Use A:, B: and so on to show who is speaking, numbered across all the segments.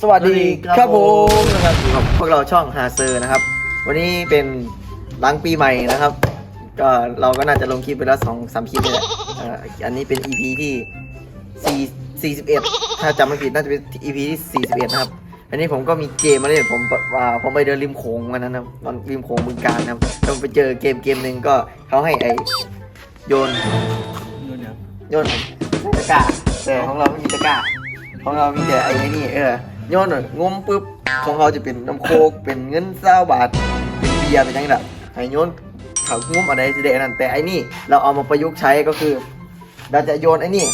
A: สวัสดีค
B: ครั
A: รับบผ
B: ผมม
A: นะครับอยู่กับพวกเราช่องฮาเซอร์นะครับ วันนี้เป็นหลังปีใหม่นะครับ ก็เราก็น่าจะลงคลิปไปแล้วสองสามคลิปนี่แหละเอ่ออันนี้เป็น EP ที่สี่สี่สิบเอ็ดถ้าจำไม่ผิดน่าจะเป็น EP ที่สี่สิบเอ็ดนะครับ อันนี้ผมก็มีเกมมาเล่นผมว่าผมไปเดินริมโขงวันนั้นนะครับตอนริมโขงบึงการนะครับผมไปเจอเกมเกมหนึ่งก็เขาให้ไอโยน
B: นู่นเนี่ย
A: โยนตะกร้าแต่ของเราไม่มีตะกร้าของเรามีแต่ไอ้นี่เออ โยนหน่อยงมปุ๊บของเราจะเป็นน้ำโคกเป็นเงินเศร้าบาทเป็นเบียร์เป็นยังไงล่ะไอ้โยนเขางุ้มอะไรสิเดะนั่นแต่ไอ้นี่เราเอามาประยุกต์ใช้ก็คือ เราจะโยนไอ้นี่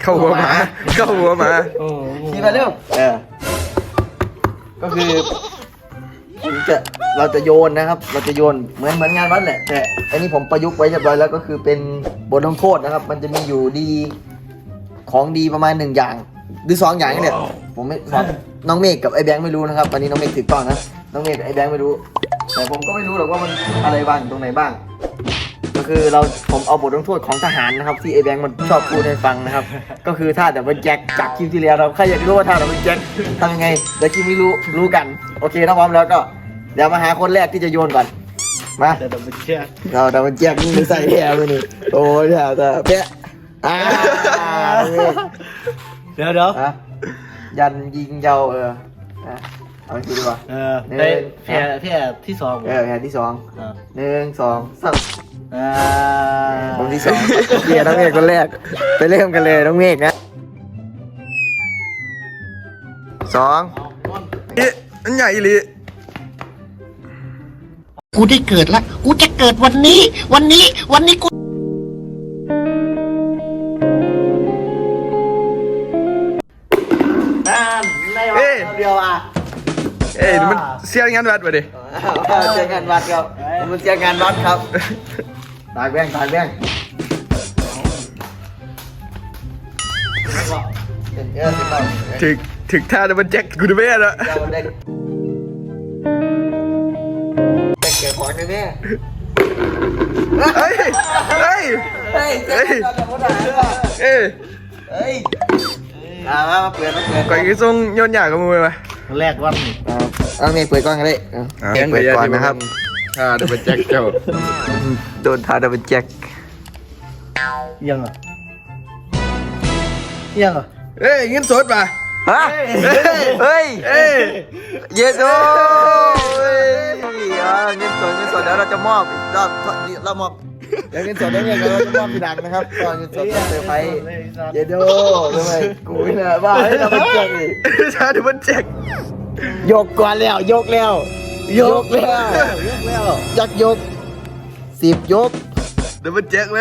C: เข้าหัวหมา เข้าหัวหมา
B: โอ้โห
A: ทีมาเร็วเออก็คือผมจะเราจะโยนนะครับ เราจะโยนเหมือนเหมือนงานวัดแหละ แต่อันนี้ผมประยุกต์ไว้เรียบร้อยแล้วก็คือเป็นบทลงโทษนะครับ มันจะมีอยู่ดีของดีประมาณหนึ่งอย่าง หรือสองอย่างนี่แหละผมไม่น้องเมฆกับไอ้แบงค์ไม่รู้นะครับวันนี้น้องเมฆถือกล้องนะน้องเมฆกับไอ้แบงค์ไม่รู้ แต่ผมก็ไม่รู้หรอกว่ามันอะไรบ้างตรงไหนบ้าง ก็คือเราผมเอาบทลงโทษของทหารนะครับ ที่ไอ้แบงค์มันชอบพูดให้ฟังนะครับ ก็คือท่าแต่เป็นแจ็คจากคลิปที่แล้วเราใครอยากรู้ว่าท่าแต่เป็นแจ็คทำยังไงเดี๋ยวคลิปนี้รู้รู้กัน โอเคถ้าพร้อมแล้วก็เดี๋ยวมาหาคนแรกที่จะโยนก่อนมา
B: แต่ดับเบิลเชียร์
A: เราแต่มันแจ็คนี่ไม่ใส่แถวเลยนี่โอ้ยแถวแต่เป๊ะอ่า
B: เดี๋ยวเดี๋ยว
A: อะยันยิงเยาเอออะเอาไปดูดีกว่า
B: เออ
A: หนึ่ง
B: ได้แพ้แพ้ที่สอง
A: เออแผนที่สอง
B: อ่า
A: หนึ่งสองสาม
B: อ่า
A: คนที่สองเกียร์น้องเมฆคนแรก ไปเริ่มกันเลยน้องเมฆนะสอง
C: อีอันใหญ่อีหลี
D: กูได้เกิดแล้ว กูจะเกิดวันนี้ วันนี้ วันนี้กู
B: เอ้
C: ยมันเสียงานวัดไปดิ
A: เจองานวัดครับมันเจองานวัดครับตายแบงค์ตายแบงค์เออสิบเก้า
C: ถึกถึกท่าแต่มันแจ็คกูดูไม่ได้แล้ว
A: เจ้าเด็กเด็กเกิดของแน่
C: เฮ้ย เฮ้ย
A: ๆเฮ้ย เฮ้ยเราจะพูด อะไรวะ
C: เอ้ย
A: เฮ้ยอ่ามาเปิดมาเปิด
C: ก่อนกี่ทรงโยนหยากับมือมา
B: แรกวันนี้
A: เอาเอาเมฆเปิดก่อนกันเลยเอาเมฆเปิดก่อนนะครับ
C: ท่าแต่มันแจ็คเจ้า
A: โดนทาดับเบิลแจ็ค
B: ยังอะยังอะ
C: เอ้ยเงินสดป่ะ
A: ฮะเฮ้ย
C: เอ้ย
A: เยโดเฮ้ยอ่าเงินสดเงินสดเดี๋ยวเราจะมอบรอบเรามอบ เดี๋ยวเงินสดได้เงินเราจะมอบพี่ดังนะครับตอนเงินสดเซอร์ไพรส์เยโดทำไมกูเนี่ยบ้าให้เราเป็นแจ็คดิ
C: ท่าแต่มันแจ็ค
A: ยกก่อนแล้วยกแล้ว ยกแล้ว
B: ยกแล้ว
A: ยักยกสิบยก
C: แต่มันแจ็คไหม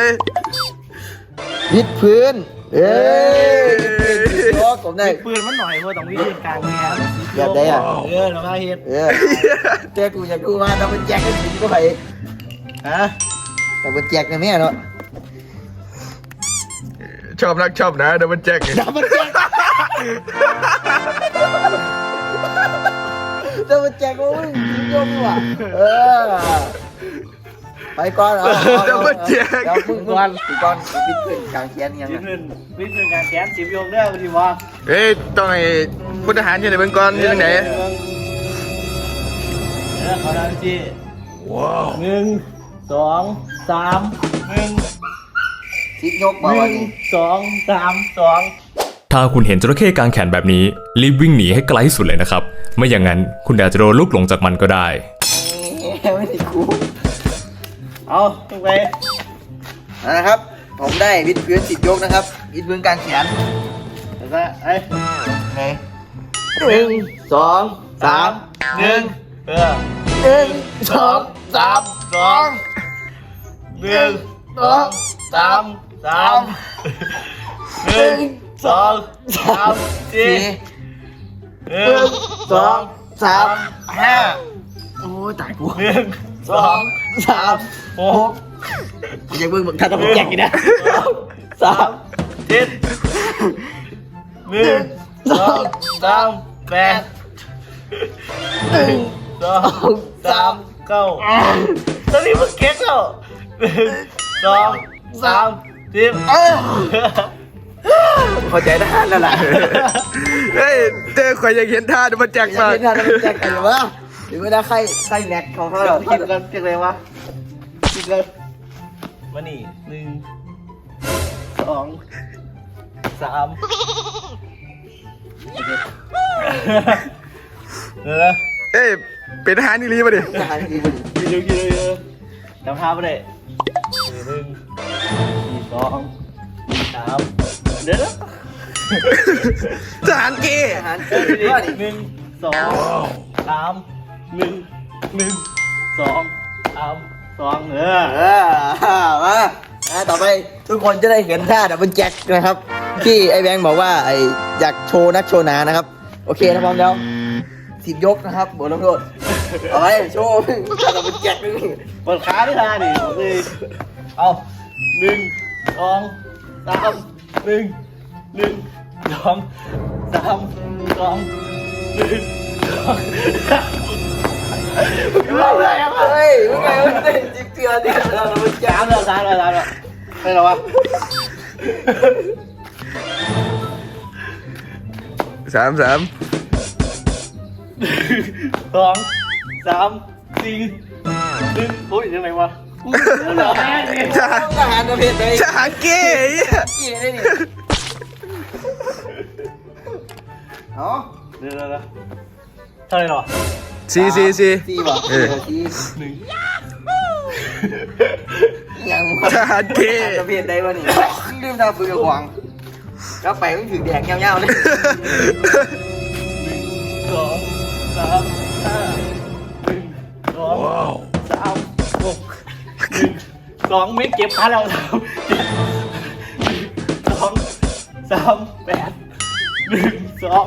A: วิดพื้นเอ้ยยกผมได้
B: ปืนมันหน่อยเพราะต้องวิ่งกลางแง่
A: อยากได้อะ
B: เออเราได้เฮ็ด
A: เออเจ้ากูอยากกูมาเราเป็นแจ็คกันถึงก็ไป
B: ฮะ
A: เราเป็นแจ็คนะแม่เนาะ
C: ชอบนักชอบนะแต่มันแจ็คไง
A: เราเป็นแจ็คเราเป็นแจ็คโอ้ยยกว่ะเออไปก่อนเอาเอา
C: แต่มันแจ็ค
A: เดี๋ยวมึงก่อนมึงก่อนวิดพื้นกลางแขนยัง
B: สิบ
A: ไง
B: เงินวิ่งเป็นการแขนสิบยกได้พอดีว่า
C: เอ้ยต้องให้พลทหารอยู่ในเมืองก่อนอยู่ตรงไหน
B: เออเขาได้ที่
C: ว้าว
B: หนึ่งสอง สามหนึ่ง
A: สิบยกมา
B: ห
A: วัน
B: นึ่ง
A: นี้
B: สองสามสอง
E: ถ้าคุณเห็นจระเข้กลางแขนแบบนี้ รีบวิ่งหนีให้ไกลที่สุดเลยนะครับ ไม่อย่างนั้นคุณอาจจะโดนลูกหลงจากมันก็ได้
A: ไม่ติดกู
B: เอาลงไป
A: นะครับ ผมได้วิดพื้นสิบยกนะครับวิดพื้นกลางแขน
B: เดี๋ยวก็เอ้ย
A: ไงหนึ่งสองสามหนึ่ง
B: เออ
A: หนึ่งสองสาม
B: สอง หนึ่ง
A: สองสาม
B: สามหนึ่งสองสามสี่
A: สี่
B: หนึ่ง
A: สองสามห้าโอ้ยตายกู
B: หนึ่ง
A: สองสามหกอย่าเพิ่งมึงถ้าต้องแจกอีกนะสาม
B: เจ็ดหนึ่งสองสามแปดหนึ่งสองสามเก้าตอนนี้มึงเก๊กแล้วหนึ่งสองสามสิบ
A: เอ้ยเข้าใจทหารแล้วล่ะ
C: เฮ้ยเจอข่อยอยากเห็นท่าเดี๋ยวมันแจ็ค
A: อยาก
C: มา
A: เห็นทหารแล้วมันแจกกันหรือวะหรือว่าได้ใครใครแน็กเขาเขา
B: เรา
A: เรา
B: คิดกันเก่งเลยวะคิดเลยมานี่หนึ่งสองสามเออ
C: เอ้ยเป็นทหารนี่รีบมาดิ
A: ทหารดีบุญ
B: กินเร็วกินเร็วกินเร็วจำท่าไม่ได้หนึ่ง สองสามเดี๋ยวนะ
C: ทหารเกย์
A: ทหารเออดีว่าดิ
B: หนึ่งสองสามหนึ่งหนึ่งสองสามสองเออ
A: เออมาอะต่อไปทุกคนจะได้เห็นท่าดับเบิลแจ็คนะครับ ที่ไอ้แบงค์บอกว่าไอ้อยากโชว์นักโชว์หนานะครับ โอเคนะพร้อมแล้วสิบยกนะครับบทลงโทษเอาไปโชว์ท่าดับเบิลแจ็คนี่
B: เปิดขาด้วยท่าดิโอเคเอาหนึ่ง สองสามหนึ่งหนึ่งสองสามสองหนึ่งสอง
A: อะไรอะเฮ้ยมึงไง มึงเต้นจิ๊กเจือดิท่าเบิลแจ็ค
B: สามแล้วสามแล้วสามแล้วใช่หรอวะ
C: สามสาม
B: สองสามสี่หนึ่งโอ้ยยังไงวะกูเหลือแม่เนี่ย
C: ทหาร
A: ทหารประเภทไหน
C: ทหารเกย์ไอ้เหี้ย
A: กี่ได้นี่อ๋อ
B: เดี๋ยวเดี๋ยวเดี๋ยวเท่าไหร่หรอ
C: สี่สี่สี่
A: สี่ป่ะ
C: เออ
A: สี่
B: หนึ่ง
A: ยัง
C: ทหารเกย์
A: ประเภทใดวะนี่ลืมทำปืนกับขวางก็ไปมันถือแดงเงี้ยวๆเลย
B: สองสาม สองไม่เก็บขาเราสามเจ็ดหนึ่งสองสามแปดหนึ่งสอง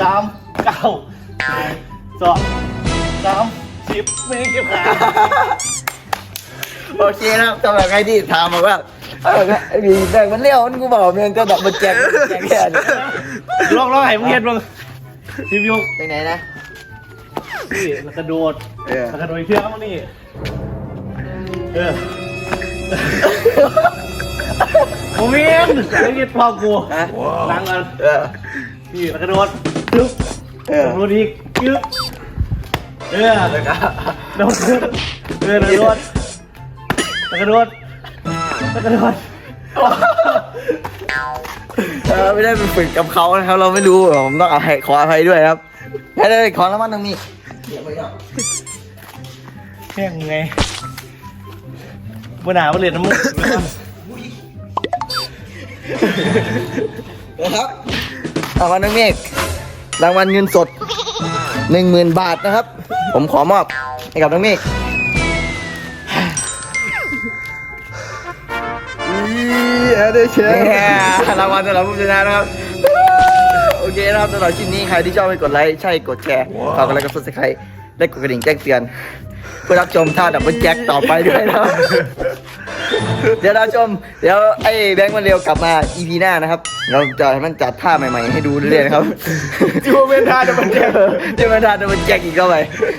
B: สามเก้าสองสามสิบไม่เก็บขา
A: โอเคนะครับสำหรับใครที่ถามมาว่าเออไอ้บีแบ่งมันเลี้ยวมันกูบอกมันก็ดับมันแจกแจกแค่นี้
B: ลองลองให้มึงเห็นมึงทีมยก
A: ไปไหนนะ
B: นี่แล้วกระโดดแล้วกระโดดอีกเที่ยงนี่ เออโมเมนต์ไม่เก็บพอกู
A: ฮะ
B: นั่งกัน
A: เออ
B: นี่แล้วกระโดดจึ๊บ
A: เออ
B: กระโดดอีกจึ๊บเออแล้วก็โดดเออแล้วกระโดดแล้วกระโดดแล้วกระโดด
A: เออไม่ได้ไปฝึกกับเขานะครับ เราไม่รู้ผมต้องเอาให้ขออภัยด้วยครับให้ได้ขอรางวัลตรงนี้
B: แข่งไง บนหนาบนเหรียญน้ำมัน
A: นะครับรางวัลน้องเมฆรางวัลเงินสดหนึ่งหมื่นบาทนะครับ ผมขอมอบให้กับน้องเมฆเนี่ยรางวัลสำหรับผู้ชนะนะครับ โอเคนะครับสำหรับคลิปนี้ใครที่ชอบให้กดไลค์ใช่กดแชร์ฝากกดไลค์กดซับสไครต์และกดกระดิ่งแจ้งเตือน เพื่อรับชมท่าดับเบิลแจ็คต่อไปด้วยนะครับ เดี๋ยวเราชม เดี๋ยวไอ้แบงค์มันเร็วกลับมา EP หน้านะครับ เราจะให้มันจัดท่าใหม่ๆให้ดูเรื่อยๆนะครับ
C: จูเป็นท่าเดี๋ยวมันแจ็ค
A: จะมาท่าดับเบิลแจ็คอีกเข้าไป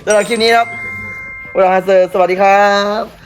A: สำหรับคลิปนี้ครับพวกเราฮัสเซอร์สวัสดีครับ